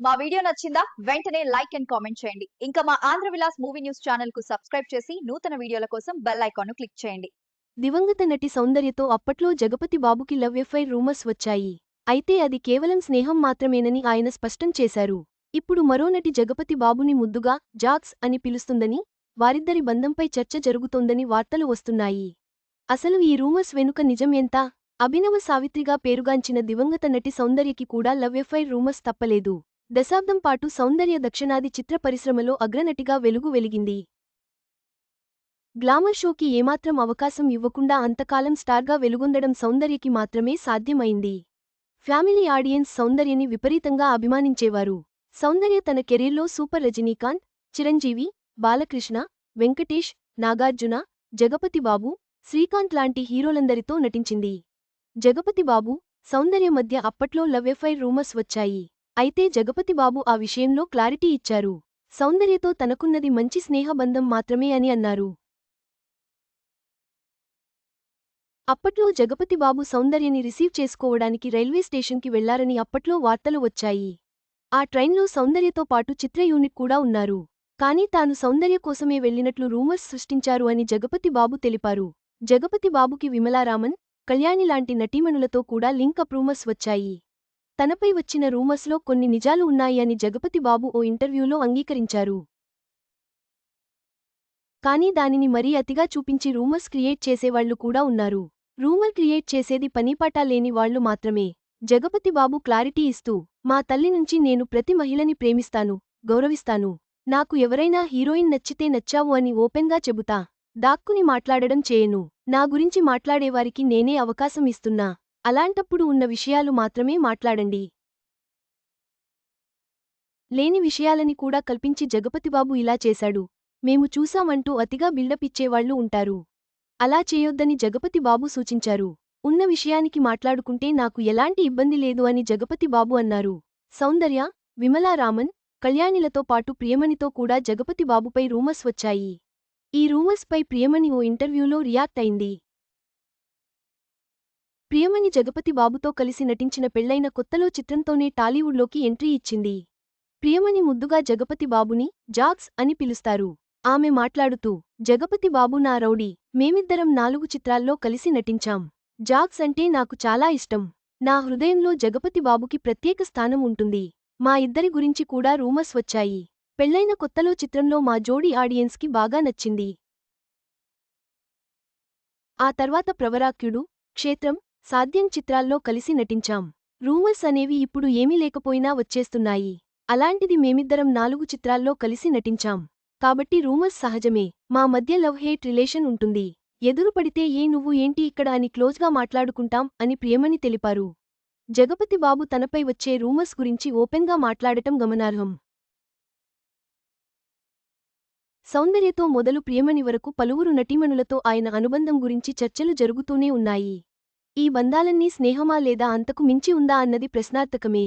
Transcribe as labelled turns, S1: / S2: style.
S1: మా వీడియో నచ్చిందా వెంటనే లైక్ అండ్ కామెంట్ చేయండి. ఇంకా మా ఆంధ్ర విలాస్ మూవీ న్యూస్ ఛానల్కు సబ్స్క్రైబ్ చేసి నూతన వీడియోల కోసం బెల్ ఐకాన్ను క్లిక్ చేయండి.
S2: దివంగత నటి సౌందర్యతో అప్పట్లో జగపతి బాబుకి లవ్ ఎఫ్ఐ రూమర్స్ వచ్చాయి. అయితే అది కేవలం స్నేహం మాత్రమేనని ఆయన స్పష్టం చేశారు. ఇప్పుడు మరో నటి జగపతి బాబుని ముద్దుగా జాక్స్ అని పిలుస్తుందని వారిద్దరి బంధంపై చర్చ జరుగుతోందని వార్తలు వస్తున్నాయి. అసలు ఈ రూమర్స్ వెనుక నిజం ఎంత అభినవ సావిత్రిగా పేరుగాంచిన దివంగత నటి సౌందర్యకి కూడా లవ్ ఎఫ్ఐ రూమర్స్ తప్పలేదు. దశాబ్దం పాటు సౌందర్య దక్షిణాది చిత్ర పరిశ్రమలో అగ్రనటిగా వెలుగు వెలిగింది. గ్లామర్ షోకి ఏమాత్రం అవకాశం ఇవ్వకుండా అంతకాలం స్టార్గా వెలుగొందడం సౌందర్యకి మాత్రమే సాధ్యమైంది. ఫ్యామిలీ ఆడియన్స్ సౌందర్యని విపరీతంగా అభిమానించేవారు. సౌందర్య తన కెరీర్లో సూపర్ రజనీకాంత్ చిరంజీవి బాలకృష్ణ వెంకటేష్ నాగార్జున జగపతి బాబు శ్రీకాంత్ లాంటి హీరోలందరితో నటించింది. జగపతి బాబు సౌందర్య మధ్య అప్పట్లో లవ్ ఎఫైర్ రూమర్స్ వచ్చాయి. అయితే జగపతి బాబు ఆ విషయంలో క్లారిటీ ఇచ్చారు. సౌందర్యతో తనకున్నది మంచి స్నేహబంధం మాత్రమే అని అన్నారు. అప్పట్లో జగపతిబాబు సౌందర్యని రిసీవ్ చేసుకోవడానికి రైల్వే స్టేషన్కి వెళ్ళారని అప్పట్లో వార్తలు వచ్చాయి. ఆ ట్రైన్లో సౌందర్యతో పాటు చిత్ర యూనిట్ కూడా ఉన్నారు. కానీ తాను సౌందర్య కోసమే వెళ్ళినట్లు రూమర్స్ సృష్టించారు అని జగపతి బాబు తెలిపారు. జగపతి బాబుకి విమలారామన్ కళ్యాణి లాంటి నటీమణులతో కూడా లింక్ అప్ రూమర్స్ వచ్చాయి. తనపై వచ్చిన రూమర్స్లో కొన్ని నిజాలు ఉన్నాయి అని జగపతి బాబు ఓ ఇంటర్వ్యూలో అంగీకరించారు. కానీ దానిని మరీ అతిగా చూపించి రూమర్స్ క్రియేట్ చేసేవాళ్ళు కూడా ఉన్నారు. రూమర్ క్రియేట్ చేసేది పనీపాటా లేని వాళ్ళు మాత్రమే. జగపతి బాబు క్లారిటీ ఇస్తూ మా తల్లి నుంచి నేను ప్రతి మహిళని ప్రేమిస్తాను గౌరవిస్తాను. నాకు ఎవరైనా హీరోయిన్ నచ్చితే నచ్చావు అని ఓపెన్గా చెబుతా. దాక్కుని మాట్లాడడం చేయను. నా గురించి మాట్లాడేవారికి నేనే అవకాశం ఇస్తున్నా. అలాంటప్పుడు ఉన్న విషయాలు మాత్రమే మాట్లాడండి. లేని విషయాలని కూడా కల్పించి జగపతిబాబు ఇలా చేశాడు. మేము చూశామంటూ అతిగా బిల్డప్ ఇచ్చేవాళ్ళు ఉంటారు. అలా చేయొద్దని జగపతి బాబు సూచించారు. ఉన్న విషయానికి మాట్లాడుకుంటే నాకు ఎలాంటి ఇబ్బంది లేదు అని జగపతి బాబు అన్నారు. సౌందర్య విమలారామన్ కళ్యాణిలతో పాటు ప్రియమణితో కూడా జగపతి బాబుపై రూమర్స్ వచ్చాయి. ఈ రూమర్స్పై ప్రియమణి ఓ ఇంటర్వ్యూలో రియాక్ట్ అయింది. ప్రియమణి జగపతి బాబుతో కలిసి నటించిన పెళ్ళైన కొత్తలో చిత్రంతోనే టాలీవుడ్లోకి ఎంట్రీ ఇచ్చింది. ప్రియమణి ముద్దుగా జగపతి బాబుని జాక్స్ అని పిలుస్తారు. ఆమె మాట్లాడుతూ జగపతి బాబు నా రౌడీ. మేమిద్దరం నాలుగు చిత్రాల్లో కలిసి నటించాం. జాక్స్ అంటే నాకు చాలా ఇష్టం. నా హృదయంలో జగపతి బాబుకి ప్రత్యేక స్థానం ఉంటుంది. మా ఇద్దరి గురించి కూడా రూమర్స్ వచ్చాయి. పెళ్ళైన కొత్తలో చిత్రంలో మా జోడీ ఆడియన్స్కి బాగా నచ్చింది. ఆ తర్వాత ప్రవరాక్యుడు క్షేత్రం సాధ్యం చిత్రాల్లో కలిసి నటించాం. రూమర్స్ అనేవి ఇప్పుడు ఏమీ లేకపోయినా వచ్చేస్తున్నాయి. అలాంటిది మేమిద్దరం నాలుగు చిత్రాల్లో కలిసి నటించాం. కాబట్టి రూమర్స్ సహజమే. మా మధ్య లవ్ హేట్ రిలేషన్ ఉంటుంది. ఎదురుపడితే ఏ నువ్వు ఏంటి ఇక్కడ అని క్లోజ్గా మాట్లాడుకుంటాం అని ప్రియమణి తెలిపారు. జగపతి బాబు తనపై వచ్చే రూమర్స్ గురించి ఓపెన్గా మాట్లాడటం గమనార్హం. సౌందర్యతో మొదలు ప్రియమణి వరకు పలువురు నటీమణులతో ఆయన అనుబంధం గురించి చర్చలు జరుగుతూనే ఉన్నాయి. ఈ బంధాలన్నీ స్నేహమా లేదా అంతకు మించి ఉందా అన్నది ప్రశ్నార్థకమే.